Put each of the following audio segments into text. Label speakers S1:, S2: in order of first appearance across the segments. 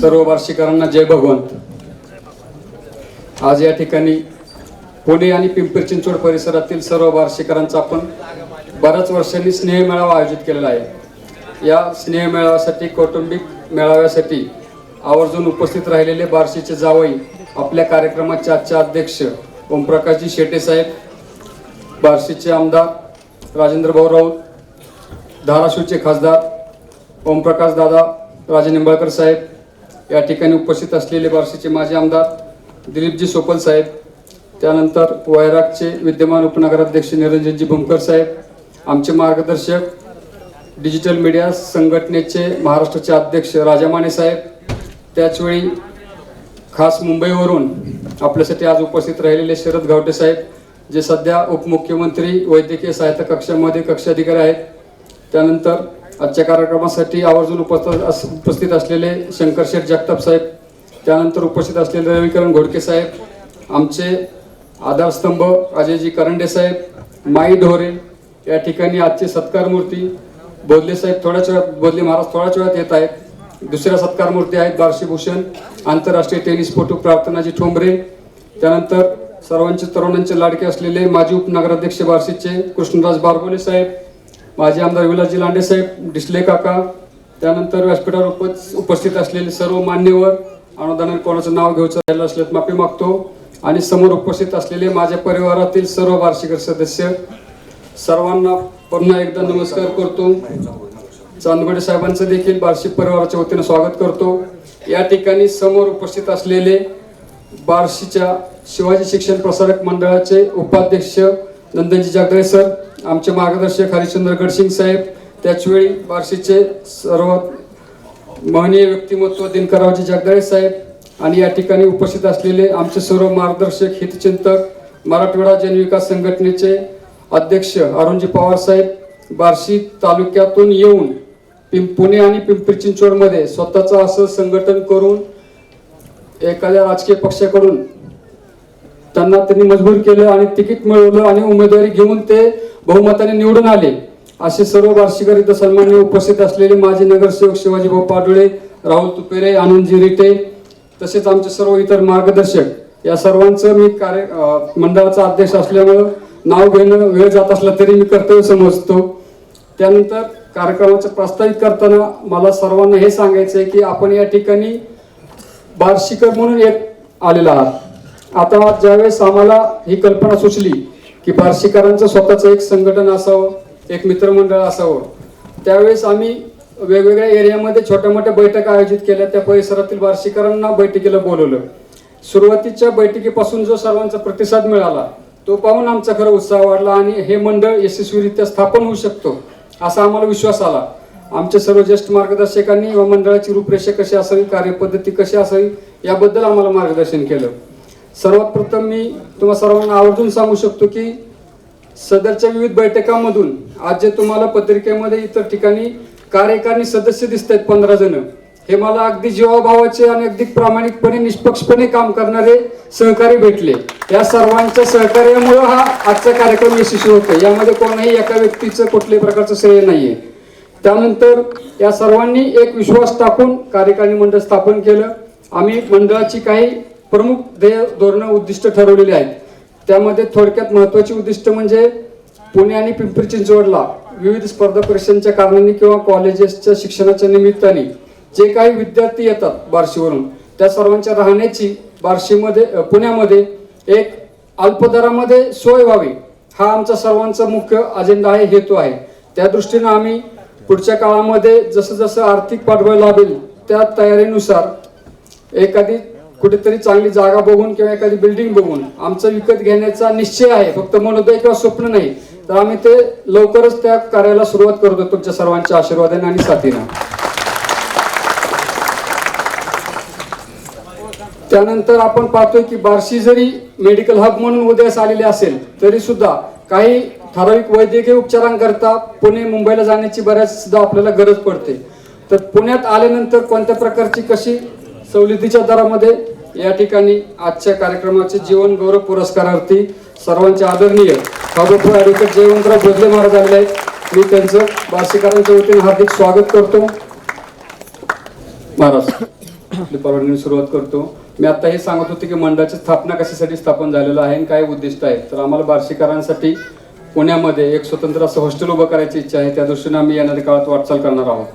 S1: सर्व वार्षिकांना जय भगवंत. आज या ठिकाणी पुणे आणि पिंपरी चिंचवड परिसरातील सर्व वार्षिकांचा आपण बऱ्याच वर्षांनी स्नेह मेळावा आयोजित केलेला आहे. या स्नेह मेळाव्यासाठी कौटुंबिक मेळाव्यासाठी आवर्जून उपस्थित राहिलेले बार्शीचे जावई आपल्या कार्यक्रमाचे आजचे अध्यक्ष ओमप्रकाशजी शेटे साहेब बार्शीचे आमदार राजेंद्र भाऊ राऊत धाराशिवचे खासदार ओमप्रकाश दादा राजे निंबाळकर साहेब या ठिकाणी उपस्थित असलेले बार्शीचे माजी आमदार दिलीपजी सोपल साहेब त्यानंतर वैरागचे विद्यमान उपनगराध्यक्ष निरंजनजी भुमकर साहेब आमचे मार्गदर्शक डिजिटल मीडिया संघटनेचे महाराष्ट्राचे अध्यक्ष राजा माने साहेब त्याचवेळी खास मुंबईवरून आपल्यासाठी आज उपस्थित राहिलेले शरद गावटे साहेब जे सध्या उपमुख्यमंत्री वैद्यकीय सहायता कक्षामध्ये कक्षाधिकारी आहेत. त्यानंतर आजच्या कार्यक्रमासाठी आवर्जून उपस्थित अस उपस्थित असलेले शंकर शेठ जगताप साहेब त्यानंतर उपस्थित असलेले रविकरण घोडके साहेब आमचे आधारस्तंभ अजयजी करंडे साहेब माई ढोरे या ठिकाणी आजचे सत्कार मूर्ती बोधले साहेब थोड्याच वेळात बोधले महाराज थोड्याच वेळात येत आहेत. दुसऱ्या सत्कार मूर्ती आहेत बार्शीभूषण आंतरराष्ट्रीय टेनिसपटू प्रार्थनाजी ठोंबरे त्यानंतर सर्वांचे तरुणांचे लाडके असलेले माजी उपनगराध्यक्ष बार्शीचे कृष्णराज बारबोले साहेब माजी आमदार विलासजी लांडेसाहेब डिसले काका त्यानंतर व्यासपीठावर उप उपस्थित असलेले सर्व मान्यवर अनुदान कोणाचं नाव घ्यायचं राहिलं असल्यास माफी मागतो. आणि समोर उपस्थित असलेले माझ्या परिवारातील सर्व वार्षिक सदस्य सर्वांना पुन्हा एकदा नमस्कार करतो. चांदगडे साहेबांचं देखील बार्शी परिवाराच्या वतीनं स्वागत करतो. या ठिकाणी समोर उपस्थित असलेले बार्शीच्या शिवाजी शिक्षण प्रसारक मंडळाचे उपाध्यक्ष नंदनजी जगदाळे सर आमचे मार्गदर्शक हरिश्चंद्र गडसिंग साहेब त्याचवेळी बार्शीचे सर्व महनीय व्यक्तिमत्व दिनकरावजी जगदाळे साहेब आणि या ठिकाणी उपस्थित असलेले आमचे सर्व मार्गदर्शक हितचिंतक मराठवाडा जनविकास संघटनेचे अध्यक्ष अरुणजी पवार साहेब बार्शी तालुक्यातून येऊन पिं पुणे आणि पिंपरी चिंचवडमध्ये स्वतःचं असं संघटन करून एखाद्या राजकीय पक्षाकडून त्यांना त्यांनी मजबूर केलं आणि तिकीट मिळवलं आणि उमेदवारी घेऊन ते बहुमताने निवडून आले. असे सर्व वार्षिकर इथं सन्मान्य उपस्थित असलेले माजी नगरसेवक शिवाजीभाऊ पाडुळे राहुल तुपेरे आनंदजी रिटे तसेच आमचे सर्व इतर मार्गदर्शक या सर्वांचं मी कार्य मंडळाचा अध्यक्ष असल्यामुळं नाव घेणं वेळ जात असला तरी मी कर्तव्य समजतो. त्यानंतर कार्यक्रमाचं प्रस्तावित करताना मला सर्वांना हे सांगायचं आहे की आपण या ठिकाणी बार्शीकर म्हणून एक आलेला आहात. आता ज्यावेळेस आम्हाला ही कल्पना सुचली की बार्शीकरांचं स्वतःचं एक संघटन असावं एक मित्रमंडळ असावं त्यावेळेस आम्ही वेगवेगळ्या एरियामध्ये छोट्या मोठ्या बैठका आयोजित केल्या त्या परिसरातील बार्शीकरांना बैठकीला बोलवलं. सुरुवातीच्या बैठकीपासून जो सर्वांचा प्रतिसाद मिळाला तो पाहून आमचा खरं उत्साह वाढला आणि हे मंडळ यशस्वीरित्या स्थापन होऊ शकतो असा आम्हाला विश्वास आला. आमच्या सर्व ज्येष्ठ मार्गदर्शकांनी व मंडळाची रूपरेषा कशी असावी कार्यपद्धती कशी असावी याबद्दल आम्हाला मार्गदर्शन केलं. सर्वात प्रथम मी तुम्हा सर्वांना आवर्जून सांगू शकतो की सदरच्या विविध बैठकांमधून आज जे तुम्हाला पत्रिकेमध्ये इतर ठिकाणी कार्यकारिणी सदस्य दिसत आहेत पंधरा जण हे मला अगदी जीवाभावाचे आणि अगदी प्रामाणिकपणे निष्पक्षपणे काम करणारे सहकारी भेटले. या सर्वांच्या सहकार्यामुळे हा आजचा कार्यक्रम यशस्वी होतो यामध्ये कोणाही एका व्यक्तीचं कुठल्याही प्रकारचं श्रेय नाहीये. त्यानंतर या सर्वांनी एक विश्वास टाकून कार्यकारिणी मंडळ स्थापन केलं. आम्ही मंडळाची काही प्रमुख ध्येय धोरणं उद्दिष्ट ठरवलेली आहेत. त्यामध्ये थोडक्यात महत्वाची उद्दिष्ट म्हणजे पुणे आणि पिंपरी चिंचवडला विविध स्पर्धा परीक्षांच्या कारणाने किंवा कॉलेजेसच्या शिक्षणाच्या निमित्ताने जे काही विद्यार्थी येतात बार्शीवरून त्या सर्वांच्या राहण्याची बार्शीमध्ये पुण्यामध्ये एक अल्पदरामध्ये सोय व्हावी हा आमचा सर्वांचा मुख्य अजेंडा आहे हेतू आहे. त्या दृष्टीनं आम्ही पुढच्या काळामध्ये जसं जसं आर्थिक पाठबळ लाभेल त्या तयारीनुसार एखादी कुठेतरी चांगली जागा बघून किंवा एखादी बिल्डिंग बघून आमचं विकत घेण्याचा निश्चय आहे. फक्त मनोदय किंवा स्वप्न नाही. तर आम्ही ते लवकरच त्या कार्याला सुरुवात करतो तुमच्या सर्वांच्या आशीर्वादाने आणि साथीनं. त्यानंतर आपण पाहतोय की बार्शी जरी मेडिकल हब म्हणून उदयास आलेले असेल तरी सुद्धा काही ठराविक वैद्यकीय उपचारांकरता पुणे मुंबईला जाण्याची बऱ्याच सुद्धा आपल्याला गरज पडते. तर पुण्यात आल्यानंतर कोणत्या प्रकारची कशी सवलतीच्या दरामध्ये या ठिकाणी आजच्या कार्यक्रमाचे जीवन गौरव पुरस्कारार्थी सर्वांचे आदरणीय बाबापू ॲडव्होकेट जयवंतराव भोजले महाराज आलेले आहेत. मी त्यांचं बार्शीकरांच्या वतीने हार्दिक स्वागत करतो. महाराज आपली परवानगी सुरुवात करतो. मी आता हे सांगत होते की मंडळाची स्थापना कशासाठी स्थापन झालेलं आहे आणि काय उद्दिष्ट आहे तर आम्हाला बार्शीकरांसाठी पुण्यामध्ये एक स्वतंत्र असं हॉस्टेल उभं करायची इच्छा आहे. त्या दृष्टीने आम्ही येणाऱ्या काळात वाटचाल करणार आहोत.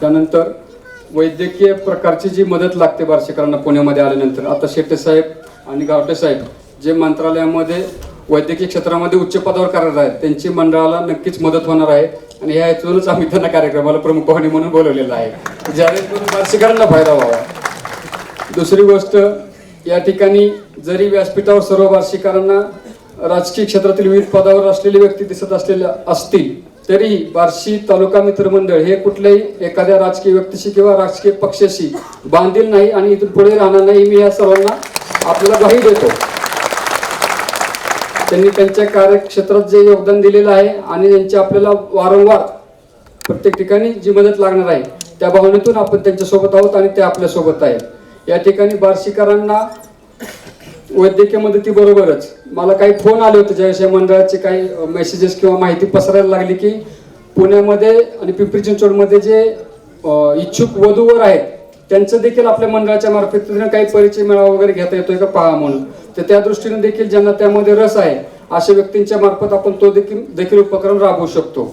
S1: त्यानंतर वैद्यकीय प्रकारची जी मदत लागते बार्शीकरांना पुण्यामध्ये आल्यानंतर आता शेट्टे साहेब आणि गावटे साहेब जे मंत्रालयामध्ये वैद्यकीय क्षेत्रामध्ये उच्च पदावर कार्यरत आहेत त्यांची मंडळाला नक्कीच मदत होणार आहे. आणि ह्या हेतूनच आम्ही त्यांना कार्यक्रमाला प्रमुख पाहुणे म्हणून बोलवलेलं आहे. ज्यावेळेस बार्शीकरांना फायदा व्हावा. दुसरी गोष्ट या ठिकाणी जरी व्यासपीठावर सर्व बार्शीकरांना राजकीय क्षेत्रातील विविध पदावर असलेली व्यक्ती दिसत असलेल्या असतील तरी बार्शी तालुका मित्रमंडळ हे कुठल्याही एखाद्या राजकीय व्यक्तीशी किंवा राजकीय पक्षाशी बांधील नाही आणि इथून पुढे राहणार नाही मी या सर्वांना आपल्याला ग्वाही देतो. त्यांनी त्यांच्या कार्यक्षेत्रात जे योगदान दिलेलं आहे आणि त्यांची आपल्याला वारंवार प्रत्येक ठिकाणी जी मदत लागणार आहे त्या भावनेतून आपण त्यांच्यासोबत आहोत आणि ते आपल्यासोबत आहे आहेत. या ठिकाणी बार्शीकरांना वैद्यकीय मदतीबरोबरच मला काही फोन आले होते जयशय मंडळाचे काही मेसेजेस किंवा माहिती पसरायला लागली की पुण्यामध्ये आणि पिंपरी चिंचवडमध्ये जे इच्छुक वधूवर आहेत त्यांचं देखील आपल्या मंडळाच्या मार्फत काही परिचय मेळावा वगैरे घेता येतोय का पहा म्हणून. तर त्या दृष्टीने देखील ज्यांना त्यामध्ये रस आहे अशा व्यक्तींच्या मार्फत आपण तो देखील देखील उपक्रम राबवू शकतो.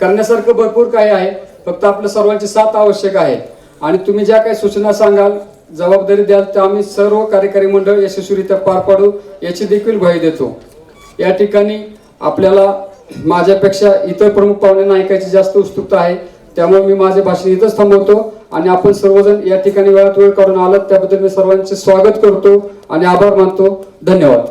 S1: करण्यासारखं भरपूर काही आहे फक्त आपल्या सर्वांची साथ आवश्यक आहे. आणि तुम्ही ज्या काही सूचना सांगाल जबाबदारी द्याल तर आम्ही सर्व कार्यकारी मंडळ यशस्वीरित्या पार पाडू याची देखील ग्वाही देतो. या ठिकाणी आपल्याला माझ्यापेक्षा इतर प्रमुख पाहुण्यांना ऐकायची जास्त उत्सुकता आहे त्यामुळे मी माझे भाषण इथंच थांबवतो आणि आपण सर्वजण या ठिकाणी वेळात वेळ काढून आलात त्याबद्दल मी सर्वांचे स्वागत करतो आणि आभार मानतो. धन्यवाद.